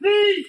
立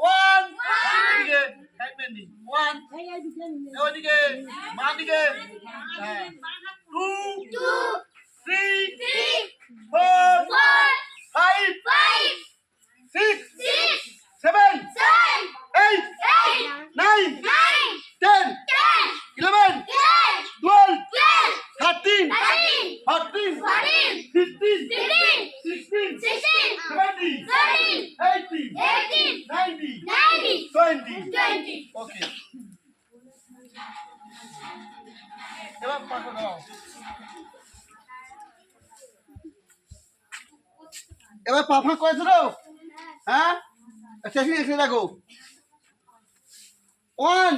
one ওদিকে time pending one ওদিকে বাঁ দিকে হ্যাঁ two three four five six seven eight nine ten eleven twelve thirteen fourteen fifteen 70, 70, 80, এবার পাঠো করেছ তো হ্যাঁ শেষে এসে দেখো ওয়ান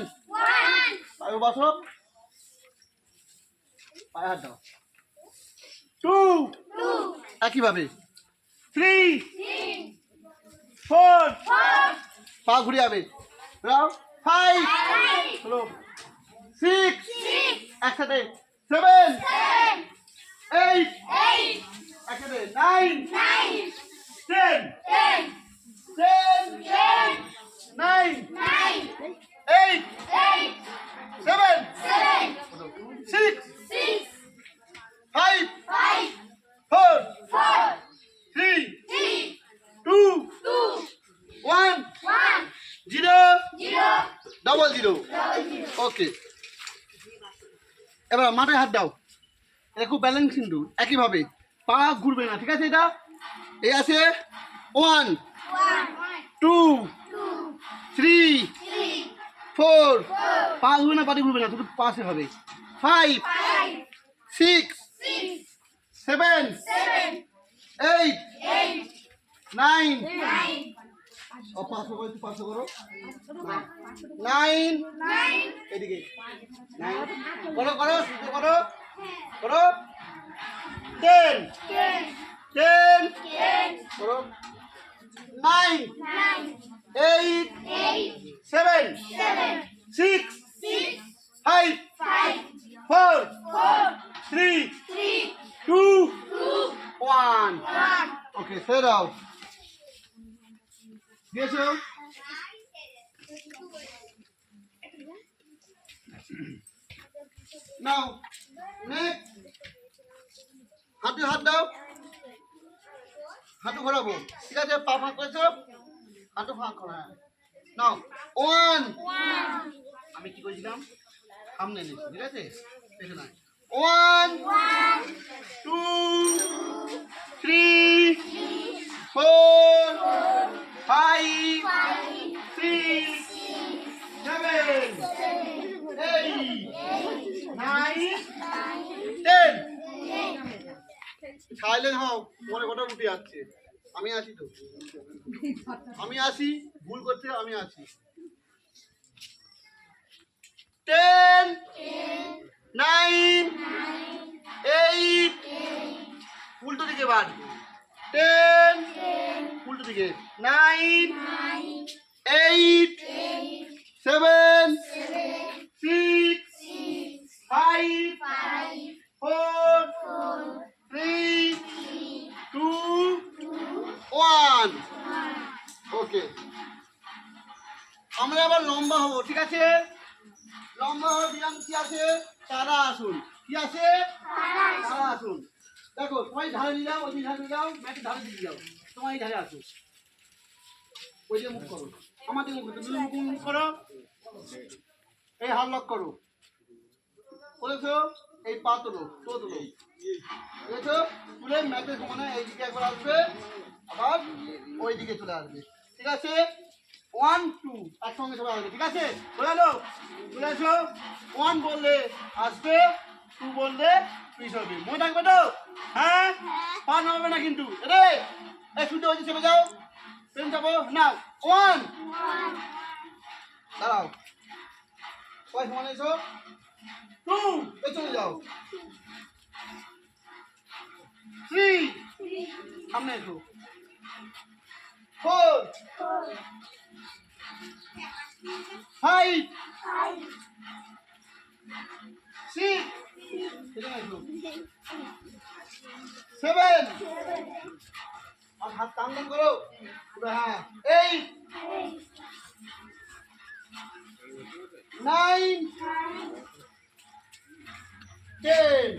পায়ে বসো পায়ে হাত দাও টু একইভাবে থ্রি ফোর পা ঘুরে যাবে ফাইভ হলো সিক্স একসাথে সেভেন এইট একসাথে নাইন টেন ওকে এবার মাথায় হাত দাও। এটা খুব ব্যালেন্স কিন্তু একইভাবে। পা ঘুরবে না ঠিক আছে এটা? এই আছে? ওয়ান টু থ্রি ফোর পা ঘুরবে না পাটি ঘুরবে না শুধু পাশে হবে five six seven eight nine ও পাঁচশো করো পাঁচশো করো নাইন। এদিকে। করো করো করো। করো। টেন। টেন। করো। Nine. Eight. Seven. Six. Five. Four. Three. Two. One. Okay দাও দিয়েছ? নাও নেক্সট হাঁটু হাত দাও। হাঁটু ঘোরাবো। ঠিক আছে, পা ফাঁক করেছ? হাঁটু ফাঁক করা হ্যাঁ। নাও, ওয়ান। আমি কি করেছিলাম? সামনে নিচ্ছি ঠিক আছে? পেছনে ওয়ান, টু, থ্রি সাইলেন্ট হও মনে কটা উঠে যাচ্ছে আমি আছি তো। আমি আসি, ভুল করতে আমি আছি টেন নাইন এইট উল্টো দিকে বাড়ি টেন উল্টো দিকে। নাইন এইট সেভেন হব ঠিক আছে? লম্বা হওয়ার বিরাম কি আছে? তারা আসুন। কি আছে? তারা আসুন। দেখো তোমার ধারে যাও ওই ধারে যাও ম্যাটের ধারে দিয়ে যাও। এই ধারে আসো ওই যে মুখ করো। আমাদের মুখ তুমি মুখ মুখ করো। এই হাত লক করো। করেছ? এই পা তোলো তো তোলো। বুঝেছ তুলে ম্যাচের সমানে এইদিকে একবার আসবে আবার ওই দিকে চলে আসবে। ঠিক আছে? ওয়ান টু একসঙ্গে চলে আসবে ঠিক আছে? চলে এলো চলে এসো। ওয়ান বললে আসবে টু বললে পিস হবে। মনে থাকবে তো? হ্যাঁ? পা হবে না কিন্তু। রে এই শুধু হচ্ছে চেপে যাও। পেন যাব না ওয়ান দাঁড়াও। সবাই সমানে এসো। টু এই চলে যাও। থ্রি সামনে এসো। সিক্স এখানে এসো সেভেন আর হাত টান করো। হ্যাঁ। Eight nine ten